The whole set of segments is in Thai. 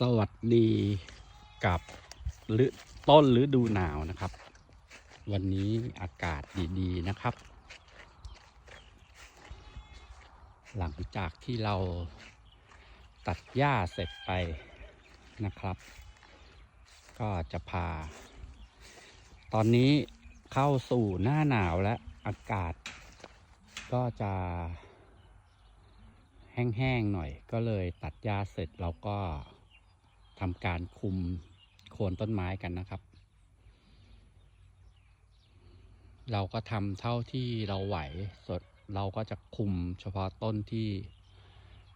สวัสดีกับฤต้นฤดูหนาวนะครับ วันนี้อากาศดีๆนะครับ หลังจากที่เราตัดหญ้าเสร็จไปนะครับ ก็จะพา ตอนนี้เข้าสู่หน้าหนาวและอากาศ ก็จะแห้งๆหน่อยก็เลยตัดหญ้าเสร็จเราก็ ทำการคุมโคนต้นไม้กันนะครับ เราก็ทำเท่าที่เราไหวสดเราก็จะคุมเฉพาะต้นที่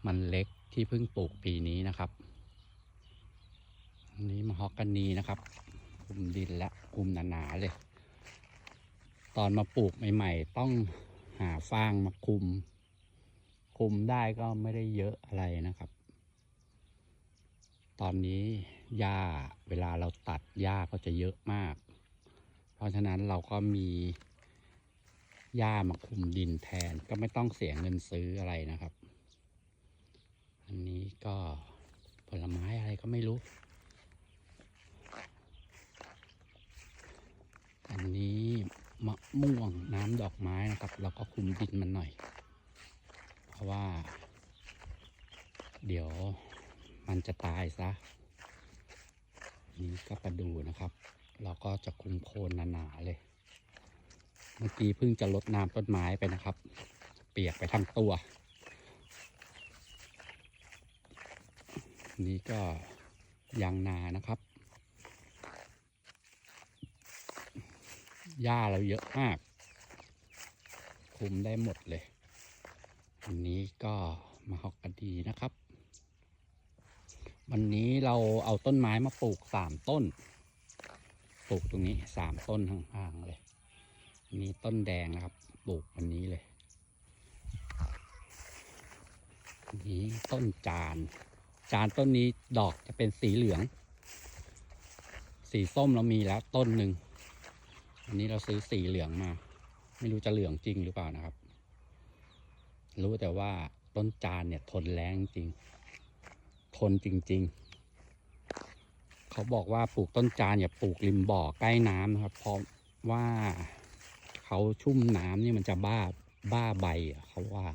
มันเล็กที่เพิ่งปลูกปีนี้นะครับนนี้มะฮอกกานีนะครับ คุมดินและคุมหนาๆเลย ตอนมาปลูกใหม่ๆ ต้องหาฟางมาคุม คุมได้ก็ไม่ได้เยอะอะไรนะครับ ตอนนี้หญ้าเวลาเราตัดหญ้าก็จะเยอะมาก เพราะฉะนั้นเราก็มีหญ้ามาคุมดินแทนก็ไม่ต้องเสียเงินซื้ออะไรนะครับ อันนี้ก็ผลไม้อะไรก็ไม่รู้ อันนี้มะม่วงน้ำดอกไม้นะครับ เราก็คุมดินมันหน่อย เพราะว่า เดี๋ยว มันจะตายซะนี่ก็ประดูนะครับ เราก็จะคุมโคนหนาๆเลย เมื่อกี้เพิ่งจะลดน้ำต้นไม้ไปนะครับ เปียกไปทั้งตัว นี่ก็ยางนานะครับหญ้าเราเยอะมาก คุมได้หมดเลย อันนี้ก็มาฮอกกาดีนะครับ วันนี้เราเอาต้นไม้มาปลูกสามต้น ปลูกตรงนี้สามต้นห่างๆเลยอันนี้ต้นแดงนะครับ ปลูกวันนี้เลยนนี้ต้นจาน จานต้นนี้ดอกจะเป็นสีเหลือง สีส้มเรามีแล้วต้นหนึ่งอันนี้เราซื้อสีเหลืองมา ไม่รู้จะเหลืองจริงหรือเปล่านะครับ รู้แต่ว่าต้นจานเนี่ยทนแรงจริง ทนจริง ๆ เขาบอกว่าปลูกต้นจานอย่าปลูกริมบ่อใกล้น้ำนะครับ เพราะว่าเขาชุ่มน้ำนี่มันจะบ้าบ้าใบเขาว่า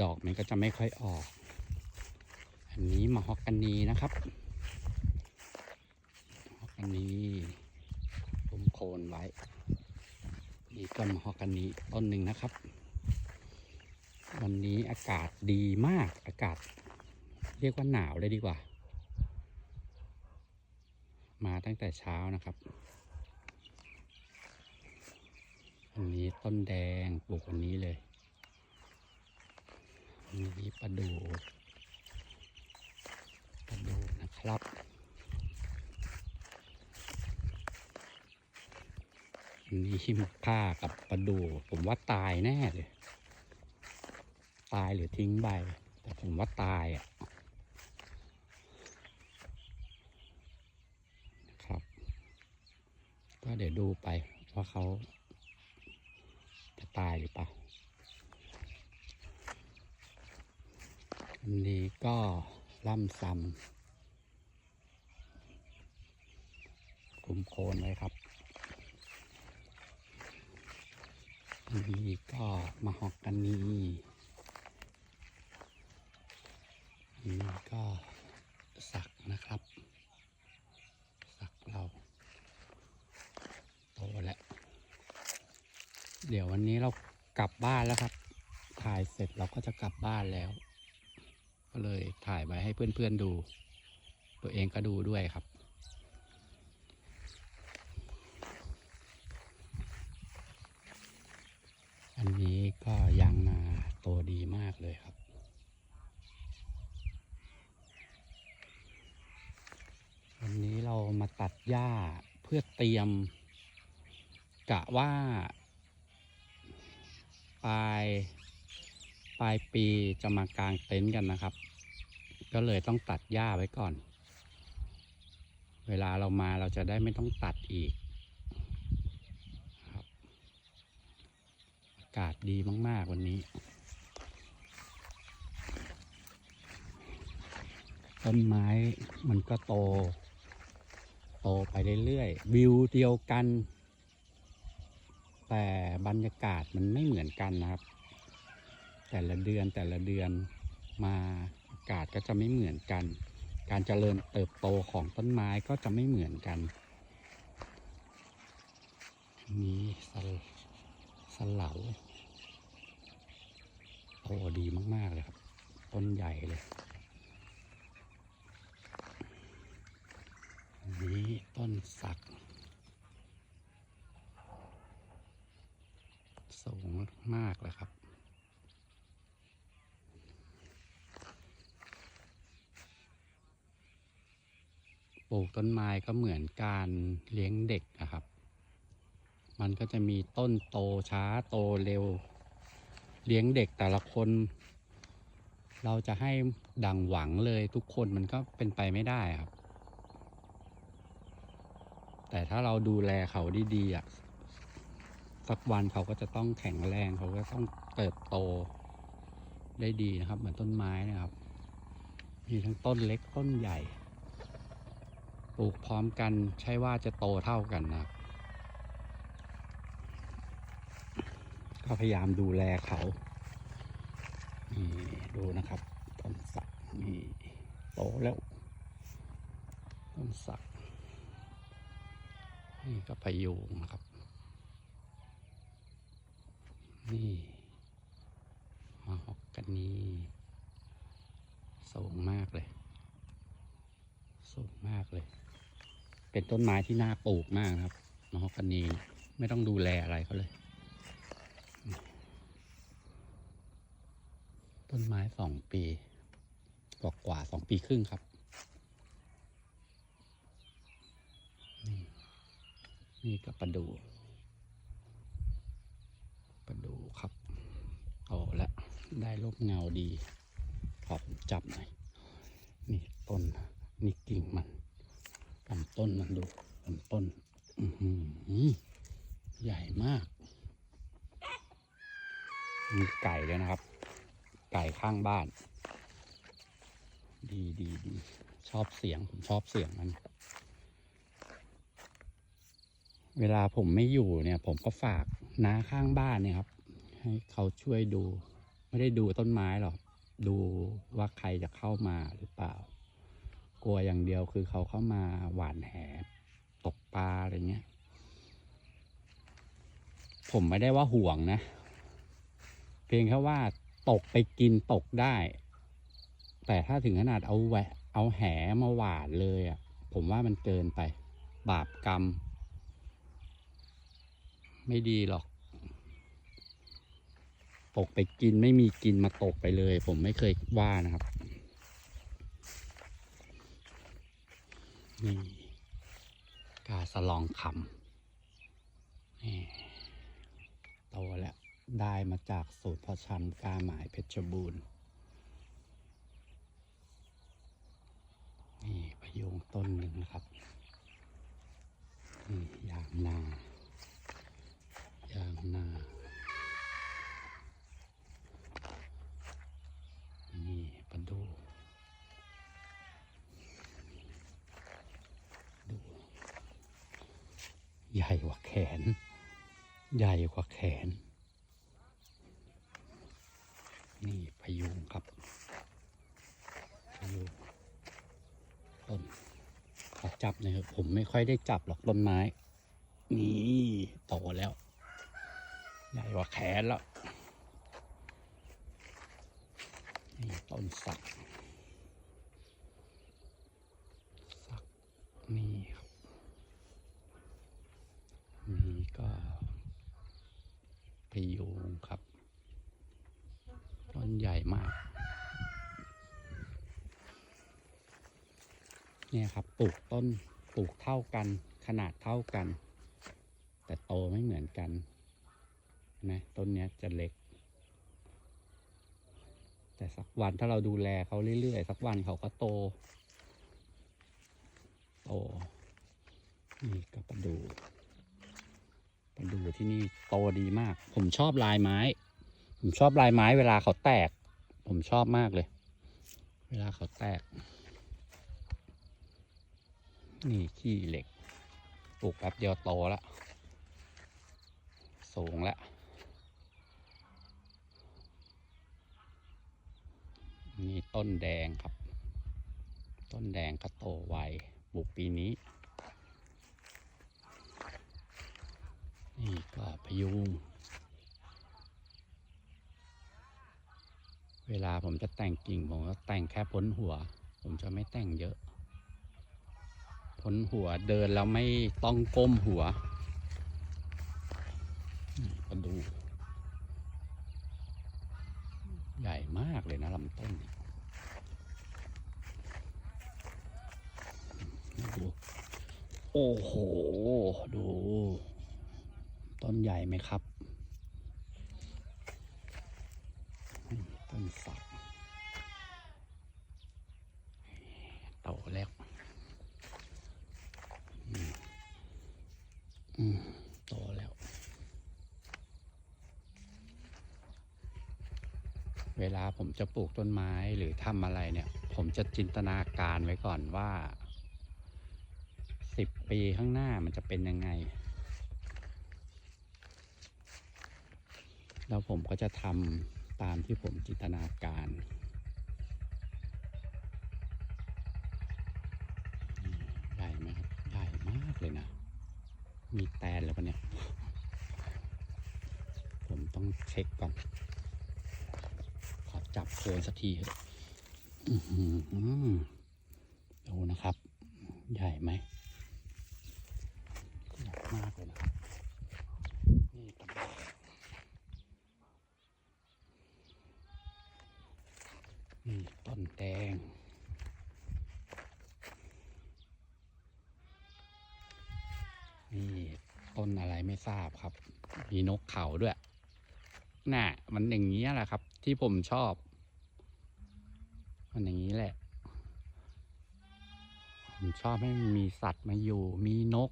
ดอกมันก็จะไม่ค่อยออก อันนี้มะฮอกกานีนะครับมะฮอกกานีคุมโคนไว้นี่ก็มะฮอกกานีต้นหนึ่งนะครับ วันนี้อากาศดีมาก อากาศ เรียกว่าหนาวเลยดีกว่า มาตั้งแต่เช้านะครับอันนี้ต้นแดงปลูกวันนี้เลยอันนี้ประดูประดูนะครับ อันนี้หิมผ้ากับประดูผมว่าตายแน่เลย ตายหรือทิ้งใบ แต่ผมว่าตายอะครับ ก็เดี๋ยวดูไปว่าเขาจะตายหรือเปล่าอันนี้ก็ล่ำซ้ำคุมโคนไว้ครับอันนี้ก็มาฮอกกันนีอั นี่ก็สักนะครับ สักเราโตแล้ว เดี๋ยววันนี้เรากลับบ้านแล้วครับ ถ่ายเสร็จเราก็จะกลับบ้านแล้ว ก็เลยถ่ายไว้ให้เพื่อนๆดู ตัวเองก็ดูด้วยครับ อันนี้ก็ยางนาโตดีมากเลยครับ วันนี้เรามาตัดหญ้าเพื่อเตรียม กะว่า ปลายปลายปีจะมากางเต็นท์กันนะครับ ก็เลยต้องตัดหญ้าไว้ก่อน เวลาเรามาเราจะได้ไม่ต้องตัดอีกอากาศดีมาก ๆ วันนี้ ต้นไม้มันก็โต โตไปเรื่อยๆ วิวเดียวกัน แต่บรรยากาศมันไม่เหมือนกันนะครับ แต่ละเดือนแต่ละเดือนมาอากาศก็จะไม่เหมือนกัน การเจริญเติบโตของต้นไม้ก็จะไม่เหมือนกันมีสลสลเหลาโตดีมาก ๆ เลยครับ ต้นใหญ่เลย นี้ต้นสักสูงมากเลยครับ ปลูกต้นไม้ก็เหมือนการเลี้ยงเด็กนะครับ มันก็จะมีต้นโตช้าโตเร็ว เลี้ยงเด็กแต่ละคน เราจะให้ดังหวังเลยทุกคนมันก็เป็นไปไม่ได้ครับ แต่ถ้าเราดูแลเขาดีๆอะสักวันเขาก็จะต้องแข็งแรงเขาก็ต้องเติบโตได้ดีนะครับ เหมือนต้นไม้นะครับ มีทั้งต้นเล็กต้นใหญ่ ปลูกพร้อมกันใช่ว่าจะโตเท่ากันนะครับก็พยายามดูแลเขา นี่ดูนะครับ ต้นสักนี่โตแล้ว ต้นสัก นี่ก็พยุงนะครับ นี่มาฮอกกันนี้สูงมากเลย สูงมากเลย เป็นต้นไม้ที่น่าปลูกมากครับมาฮอกกันนีไม่ต้องดูแลอะไรเขาเลย ต้นไม้สองปีกว่ากว่าสองปีครึ่งครับ นี่ก็ประดูประดูครับโตแล้วได้รูปเงาดี ขอผมจับหน่อยนี่ต้นนี่กิ่งมันลำต้นมันดูลำต้นอืใหญ่มาก มีไก่ด้วยนะครับ ไก่ข้างบ้าน ดีดีดีชอบเสียง ผมชอบเสียงมัน เวลาผมไม่อยู่เนี่ย ผมก็ฝากน้าข้างบ้านเนี่ยครับ ให้เขาช่วยดู ไม่ได้ดูต้นไม้หรอก ดูว่าใครจะเข้ามาหรือเปล่า กลัวอย่างเดียวคือเขาเข้ามาหวานแหตกปลาอะไรเงี้ย ผมไม่ได้ว่าห่วงนะ เพียงแค่ว่าตกไปกินตกได้ แต่ถ้าถึงขนาดเอาแหวเอาแหมาหวานเลยอะ ผมว่ามันเกินไป บาปกรรม ไม่ดีหรอก ตกไปกินไม่มีกินมาตกไปเลย ผมไม่เคยว่านะครับนี่กาสลองคำนี่โตแล้วได้มาจากสูตรพอชันกาหมายเพชรบูรณ์นี่พะยุงต้นหนึ่งนะครับนี่ยางนา ยางนานี่ประดู ดู ใหญ่กว่าแขน ใหญ่กว่าแขน นี่พยุงครับพยุงต้นขอจับหน่ยเถอะผมไม่ค่อยได้จับหรอกต้นไม้ นี่โตแล้ว ใหญ่กว่าแขนแล้ว นี่ต้นสัก สัก นี่ครับ นี่ก็พยุงครับ ต้นใหญ่มาก เนี่ยครับปลูกต้นปลูกเท่ากันขนาดเท่ากัน แต่โตไม่เหมือนกัน นะต้นเนี้ยจะเล็ก แต่สักวันถ้าเราดูแลเขาเรื่อยๆ สักวันเขาก็โต โต นี่ก็ประดูประดูที่นี่โตดีมาก ผมชอบลายไม้ ผมชอบลายไม้เวลาเขาแตก ผมชอบมากเลย เวลาเขาแตก นี่ขี้เหล็กปลูกแป๊บเดียวโตแล้วสูงแล้ว นี่ต้นแดงครับ ต้นแดงก็โตไวปลูกปีนี้ นี่ก็พยุง เวลาผมจะแต่งกิ่งผมก็แต่งแค่พ้นหัว ผมจะไม่แต่งเยอะ พ้นหัวเดินแล้วไม่ต้องก้มหัวนี่ก็ดู อ้โห ดู ต้นใหญ่ไหมครับ ต้นสักโตแล้วอืมโตแล้ว เวลาผมจะปลูกต้นไม้หรือทำอะไรเนี่ย ผมจะจินตนาการไว้ก่อนว่า สิบปีข้างหน้ามันจะเป็นยังไง แล้วผมก็จะทำตามที่ผมจินตนาการนี่ใหญ่ไหมครับใหญ่มากเลยนะ มีแตนแล้วปะเนี่ย ผมต้องเช็คก่อน ขอจับโคนสักทีเถอะอื้อหือดูนะครับ ใหญ่ไหม มากเลยนะครับนี่ต้นแดงนี่ต้นแดงนี่ต้นอะไรไม่ทราบครับ มีนกเขาด้วย น่ะ มันอย่างนี้แหละครับ ที่ผมชอบ มันอย่างนี้แหละ ผมชอบให้มีสัตว์มาอยู่ มีนก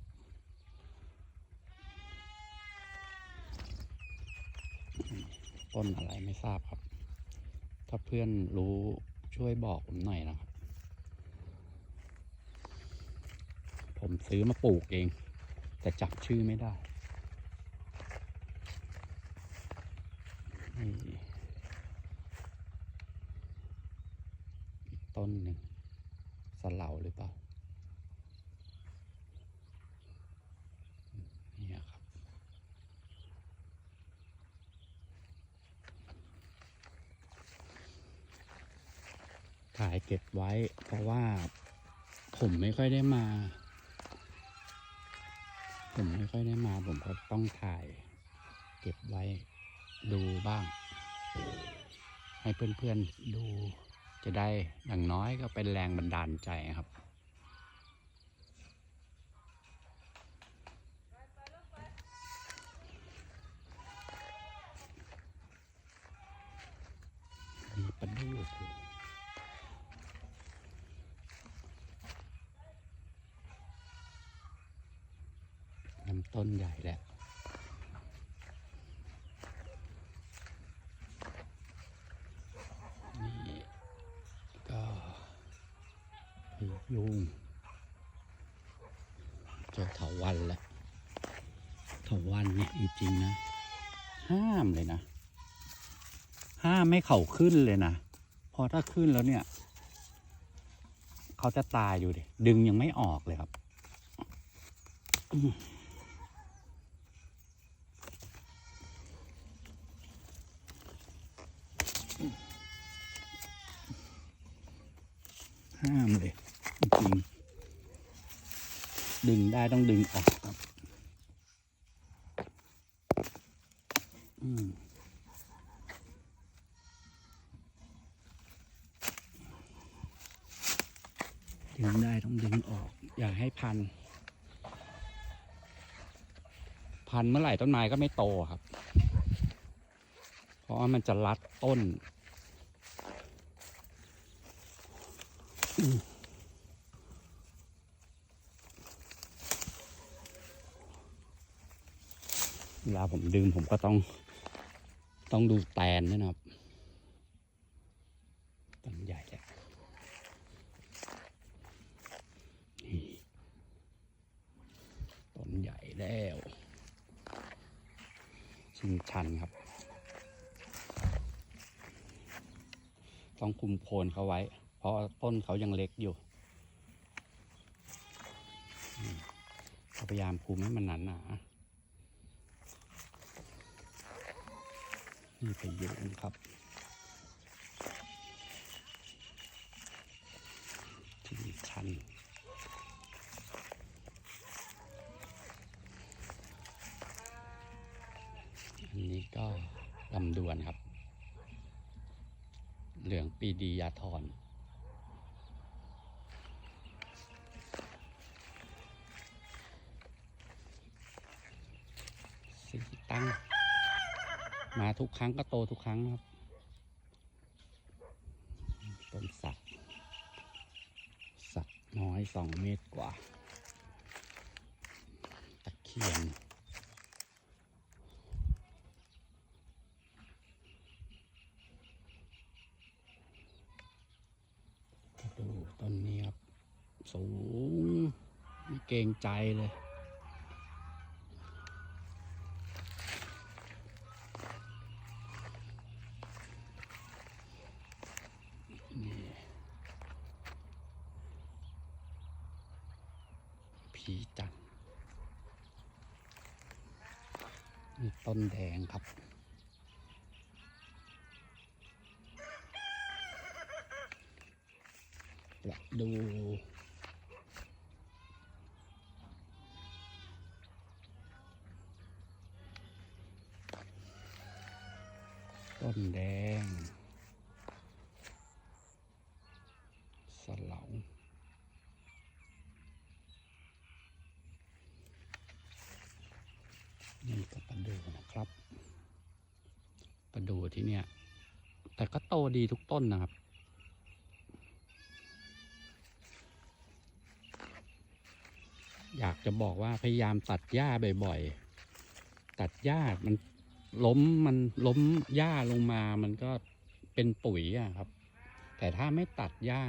ต้นอะไรไม่ทราบครับ ถ้าเพื่อนรู้ช่วยบอกผมหน่อยนะครับ ผมซื้อมาปลูกเอง แต่จับชื่อไม่ได้นี่ต้นหนึ่งสลาหรือเปล่าเนี่ยครับ ถ่ายเก็บไว้ เพราะว่าผมไม่ค่อยได้มา ผมไม่ค่อยได้มา ผมก็ต้องถ่าย เก็บไว้ดูบ้าง ให้เพื่อนๆดูจะได้อย่างน้อยก็เป็นแรงบันดาลใจครับ มีปลาดูกลำ ต้นใหญ่แล้ว นี่ก็พยุงเจอเถาวันแล้วเถาวันเนี่ยจริงๆนะ ห้ามเลยนะ ห้ามไม่เข่าขึ้นเลยนะ พอถ้าขึ้นแล้วเนี่ยเขาจะตายอยู่ดิ ดึงยังไม่ออกเลยครับามเลยจริงดึงได้ต้องดึงออกครับอืมดึงได้ต้องดึงออก อย่าให้พัน พันเมื่อไหร่ต้นไม้ก็ไม่โตครับ เพราะว่ามันจะรัดต้น ผมดื่มผมก็ต้องต้องดูแตนนะครับต้นใหญ่อะต้นใหญ่แล้วชิงชันครับ ต้องคุมโคนเขาไว้ เพราะต้นเขายังเล็กอยู่พยายามคุมให้มันหนาหนา ๆนี่พยุงครับ ที่ชันอันนี้ก็ลำดวนครับ เหลืองปีดียาทอน ทุกครั้งก็โตทุกครั้งครับต้นสัก สักน้อยสองเมตรกว่า ตะเคียนดูต้นนี้ครับ สูงไม่เกรงใจเลย นี่ผีจันทร์นี่ต้นแดงครับ ประดู ต้นแดง สลองนี่ก็ประดูนะครับประดูที่เนี่ย แต่ก็โตดีทุกต้นนะครับอยากจะบอกว่าพยายามตัดหญ้าบ่อยๆ ตัดหญ้ามันล้มมันล้มหญ้าลงมา มันก็เป็นปุ๋ยอะครับ แต่ถ้าไม่ตัดหญ้า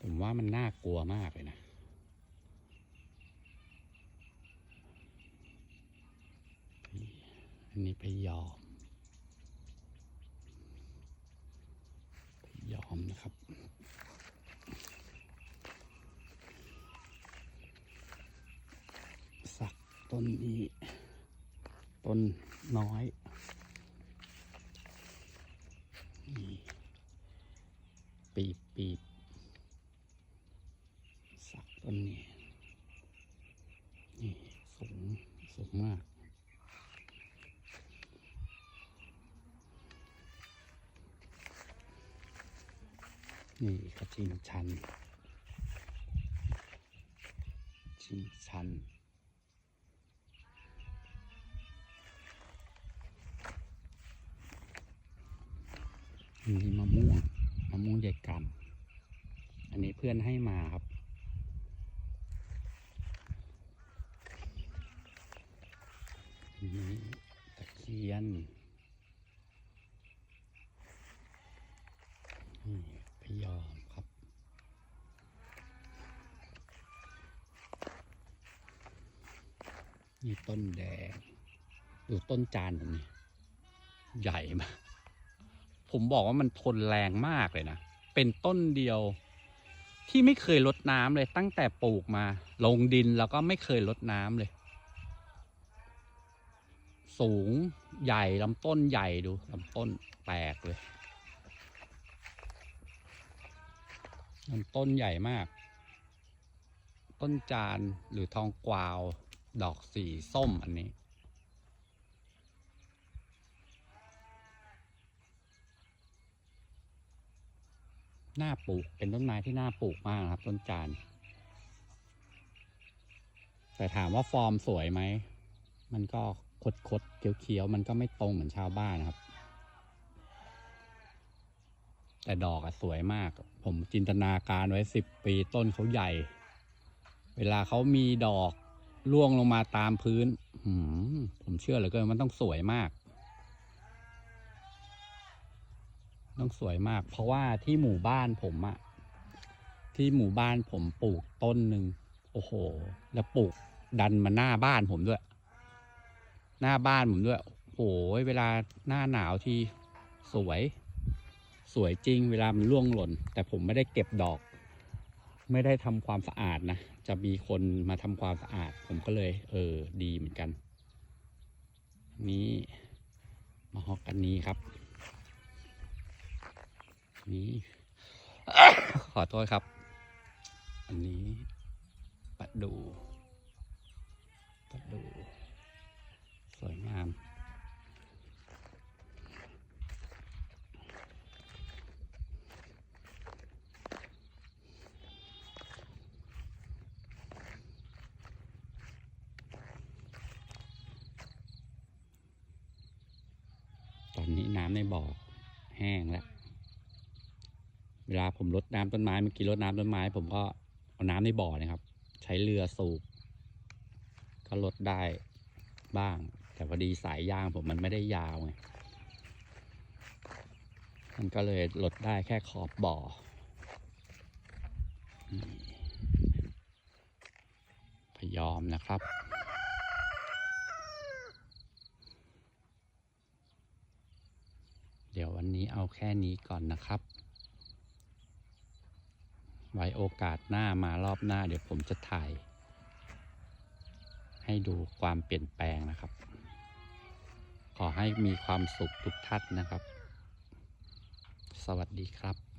ผมว่ามันน่ากลัวมากเลยนะ อันนี้พยอม พยอมนะครับ สักต้นนี้ ต้นน้อย นี่ ปีบปีบสักต้นนี้นี่สูงสูงมาก นี่กระชิงชัน ชิงชันอันนี้มะม่วง มะม่วงใหญ่กำอันนี้เพื่อนให้มาครับนี่ตะเคียนนี่พยอมครับ นี่ต้นแดง ดูต้นจานผมนี่ใหญ่มาก ผมบอกว่ามันทนแรงมากเลยนะ เป็นต้นเดียว ที่ไม่เคยลดน้ำเลยตั้งแต่ปลูกมา ลงดินแล้วก็ไม่เคยลดน้ำเลย สูงใหญ่ลำต้นใหญ่ดูลำต้นแตกเลยลำต้นใหญ่มาก ต้นจานหรือทองกวาว ดอกสีส้มอันนี้ น่าปลูกเป็นต้นไม้ที่น่าปลูกมากครับ ต้นจาน แต่ถามว่าฟอร์มสวยไหม มันก็คดคดๆเขียวๆ มันก็ไม่ตรงเหมือนชาวบ้านนะครับ แต่ดอกอะสวยมาก ผมจินตนาการไว้สิบปีต้นเขาใหญ่ เวลาเขามีดอกร่วงลงมาตามพื้นผมเชื่อเหลือเกินมันต้องสวยมาก ต้องสวยมาก เพราะว่าที่หมู่บ้านผมอะที่หมู่บ้านผมปลูกต้นหนึ่งโอ้โห แล้วปลูกดันมาหน้าบ้านผมด้วย หน้าบ้านผมด้วยโอ้โหเวลาหน้าหนาวที่สวย สวยจริง เวลามันร่วงหล่น แต่ผมไม่ได้เก็บดอก ไม่ได้ทำความสะอาดนะ จะมีคนมาทำความสะอาด ผมก็เลย เออ ดีเหมือนกัน นี่มาฮอกกันนี้ครับ นี้ ขอโทษครับ อันนี้ปัดดูปัดดู สวยงาม ตอนนี้น้ำในบ่อแห้งแล้ว เว ลาผมรดน้ำต้นไม้เมื่อกี้รดน้ำต้นไม้ ผมก็เอาน้ำในบ่อนะครับ ใช้เรือสูบก็ลดได้บ้าง แต่พอดีสายยางผมมันไม่ได้ยาวไงมันก็เลยลดได้แค่ขอบบ่อพยอมนะครับเดี๋ยววันนี้เอาแค่นี้ก่อนนะครับ ไว้โอกาสหน้ามารอบหน้าเดี๋ยวผมจะถ่าย ให้ดูความเปลี่ยนแปลงนะครับ ขอให้มีความสุขทุกท่านนะครับ สวัสดีครับ